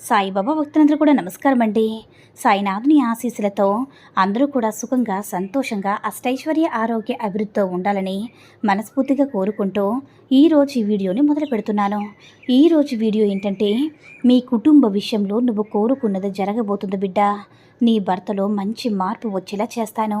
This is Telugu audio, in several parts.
సాయిబాబా భక్తులందరూ కూడా నమస్కారం అండి. సాయినాథుని ఆశీస్సులతో అందరూ కూడా సుఖంగా సంతోషంగా అష్టైశ్వర్య ఆరోగ్య అభివృద్ధితో ఉండాలని మనస్ఫూర్తిగా కోరుకుంటూ ఈరోజు ఈ వీడియోని మొదలు పెడుతున్నాను. ఈరోజు వీడియో ఏంటంటే మీ కుటుంబ విషయంలో నువ్వు కోరుకున్నది జరగబోతుంది బిడ్డ. నీ భర్తలో మంచి మార్పు వచ్చేలా చేస్తాను.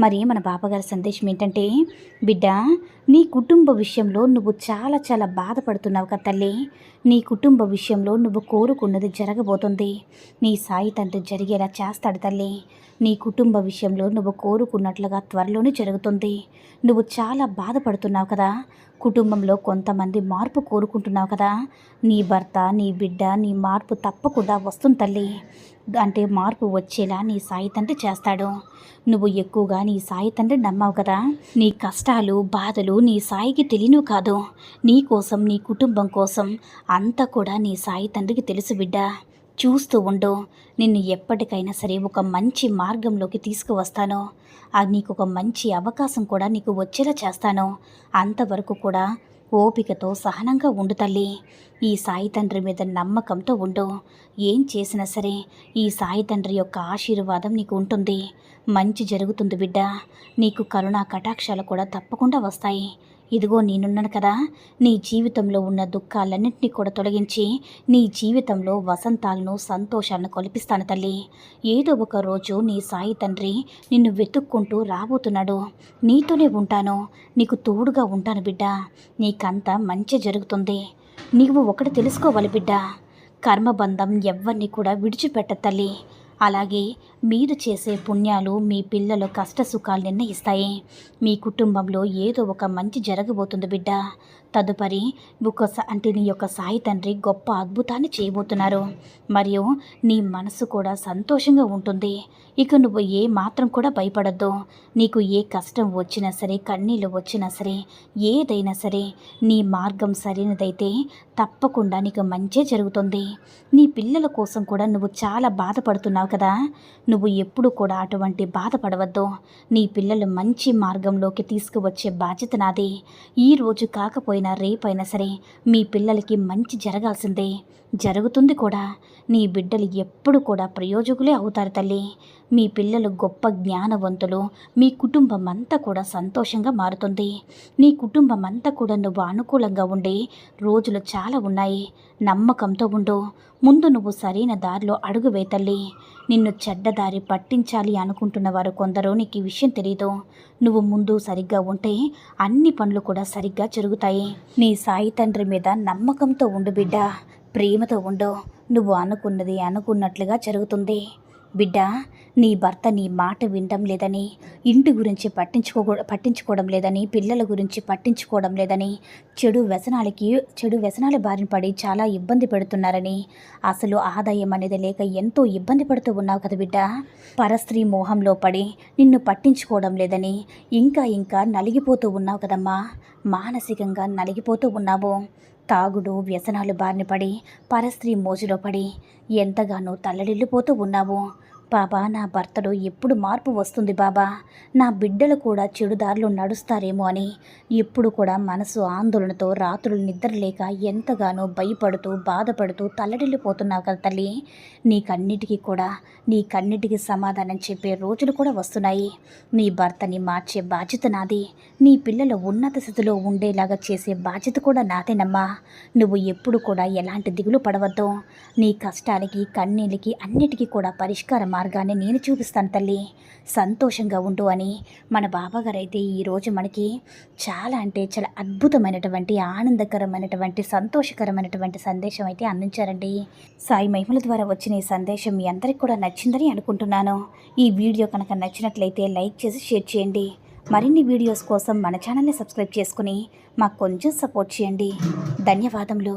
మరి మన బాబాగారి సందేశం ఏంటంటే బిడ్డ నీ కుటుంబ విషయంలో నువ్వు చాలా చాలా బాధపడుతున్నావు కదా తల్లి. నీ కుటుంబ విషయంలో నువ్వు కోరుకున్నది జరగబోతుంది. నీ సాయి తండ్రి జరిగేలా చేస్తాడు తల్లి. నీ కుటుంబ విషయంలో నువ్వు కోరుకున్నట్లుగా త్వరలోనే జరుగుతుంది. నువ్వు చాలా బాధపడుతున్నావు కదా. కుటుంబంలో కొంతమంది మార్పు కోరుకుంటున్నావు కదా. నీ భర్త నీ బిడ్డ నీ మార్పు తప్పకుండా వస్తుంది తల్లి. అంటే మార్పు వచ్చేలా నీ సాయి తండ్రి చేస్తాడు. నువ్వు ఎక్కువగా నీ సాయి తండ్రి నమ్మావు కదా. నీ కష్టాలు బాధలు నీ సాయికి తెలియను కాదు. నీ కోసం నీ కుటుంబం కోసం అంతా కూడా నీ సాయి తండ్రికి తెలుసు బిడ్డ. చూస్తూ ఉండు. నిన్ను ఎప్పటికైనా సరే ఒక మంచి మార్గంలోకి తీసుకువస్తాను. అది నీకు ఒక మంచి అవకాశం కూడా నీకు వచ్చేలా చేస్తాను. అంతవరకు కూడా ఓపికతో సహనంగా ఉండు తల్లి. ఈ సాయి తండ్రి మీద నమ్మకంతో ఉండు. ఏం చేసినా సరే ఈ సాయి తండ్రి యొక్క ఆశీర్వాదం నీకు ఉంటుంది. మంచి జరుగుతుంది బిడ్డ. నీకు కరుణా కటాక్షాలు కూడా తప్పకుండా వస్తాయి. ఇదిగో నేనున్నాను కదా. నీ జీవితంలో ఉన్న దుఃఖాలన్నింటినీ కూడా తొలగించి నీ జీవితంలో వసంతాలను సంతోషాలను కొలిపిస్తాను తల్లి. ఏదో ఒక రోజు నీ సాయి తండ్రి నిన్ను వెతుక్కుంటూ రాబోతున్నాడు. నీతోనే ఉంటాను. నీకు తోడుగా ఉంటాను బిడ్డ. నీకంతా మంచి జరుగుతుంది. నీవు ఒకటి తెలుసుకోవాలి బిడ్డ. కర్మబంధం ఎవ్వరిని కూడా విడిచిపెట్ట తల్లి. అలాగే మీరు చేసే పుణ్యాలు మీ పిల్లల కష్ట సుఖాలు నిర్ణయిస్తాయి. మీ కుటుంబంలో ఏదో ఒక మంచి జరగబోతుంది బిడ్డ. తదుపరి ఒక స- అంటే నీ యొక్క సాయి తండ్రి గొప్ప అద్భుతాన్ని చేయబోతున్నారు. మరియు నీ మనసు కూడా సంతోషంగా ఉంటుంది. ఇక నువ్వు ఏ మాత్రం కూడా భయపడద్దు. నీకు ఏ కష్టం వచ్చినా సరే కన్నీళ్ళు వచ్చినా సరే ఏదైనా సరే నీ మార్గం సరైనదైతే తప్పకుండా నీకు మంచే జరుగుతుంది. నీ పిల్లల కోసం కూడా నువ్వు చాలా బాధపడుతున్నావు కదా. నువ్వు ఎప్పుడు కూడా అటువంటి బాధపడవద్దు. నీ పిల్లలు మంచి మార్గంలోకి తీసుకువచ్చే బాధ్యత నాది. ఈ రోజు కాకపోయినా రేపైనా సరే మీ పిల్లలకి మంచి జరగాల్సిందే. జరుగుతుంది కూడా. నీ బిడ్డలు ఎప్పుడు కూడా ప్రయోజకులే అవుతారు తల్లి. మీ పిల్లలు గొప్ప జ్ఞానవంతులు. మీ కుటుంబం అంతా కూడా సంతోషంగా మారుతుంది. నీ కుటుంబం అంతా కూడా నువ్వు అనుకూలంగా ఉండే రోజులు చాలా చాలా ఉన్నాయి. నమ్మకంతో ఉండు. ముందు నువ్వు సరైన దారిలో అడుగు వేతల్లి నిన్ను చెడ్డదారి పట్టించాలి అనుకుంటున్న వారు కొందరు నీకు ఈ విషయం తెలియదు నువ్వు ముందు సరిగ్గా ఉంటే అన్ని పనులు కూడా సరిగ్గా జరుగుతాయి. నీ సాయి తండ్రి మీద నమ్మకంతో ఉండు బిడ్డ. ప్రేమతో ఉండు. నువ్వు అనుకున్నది అనుకున్నట్లుగా జరుగుతుంది. బిడ్డ నీ భర్త నీ మాట వినడం లేదని ఇంటి గురించి పట్టించుకో పట్టించుకోవడం లేదని పిల్లల గురించి పట్టించుకోవడం లేదని చెడు వ్యసనాలకి చెడు వ్యసనాల బారిన పడి చాలా ఇబ్బంది పెడుతున్నారని అసలు ఆదాయం అనేది లేక ఎంతో ఇబ్బంది పడుతూ ఉన్నావు కదా బిడ్డ. పరస్త్రీ మోహంలో పడి నిన్ను పట్టించుకోవడం లేదని ఇంకా ఇంకా నలిగిపోతూ ఉన్నావు కదమ్మా. మానసికంగా నలిగిపోతూ ఉన్నావు. తాగుడు వ్యసనాలు బారిన పడి పరస్త్రీ మోజులో పడి ఎంతగానో తల్లడిల్లిపోతూ ఉన్నావు. బాబా నా భర్తలో ఎప్పుడు మార్పు వస్తుంది బాబా? నా బిడ్డలు కూడా చెడుదారులు నడుస్తారేమో అని. ఎప్పుడు కూడా మనసు ఆందోళనతో రాత్రులు నిద్రలేక ఎంతగానో భయపడుతూ బాధపడుతూ తల్లడిల్లిపోతున్నావు కదా తల్లి. నీకన్నిటికీ కూడా నీకన్నిటికీ సమాధానం చెప్పే రోజులు కూడా వస్తున్నాయి. నీ భర్తని మార్చే బాధ్యత నాది. నీ పిల్లల ఉన్నత స్థితిలో ఉండేలాగా చేసే బాధ్యత కూడా నాదేనమ్మా. నువ్వు ఎప్పుడు కూడా ఎలాంటి దిగులు పడవద్దు. నీ కష్టాలకి కన్నీళ్ళకి అన్నిటికీ కూడా పరిష్కారం మార్గాన్ని నేను చూపిస్తాను తల్లి. సంతోషంగా ఉండు అని మన బాబాగారు అయితే ఈరోజు మనకి చాలా అంటే చాలా అద్భుతమైనటువంటి ఆనందకరమైనటువంటి సంతోషకరమైనటువంటి సందేశం అయితే అందించారండి. సాయి మహిమల ద్వారా వచ్చిన ఈ సందేశం మీ అందరికి కూడా నచ్చిందని అనుకుంటున్నాను. ఈ వీడియో కనుక నచ్చినట్లయితే లైక్ చేసి షేర్ చేయండి. మరిన్ని వీడియోస్ కోసం మన ఛానల్ని సబ్స్క్రైబ్ చేసుకుని మాకు కొంచెం సపోర్ట్ చేయండి. ధన్యవాదములు.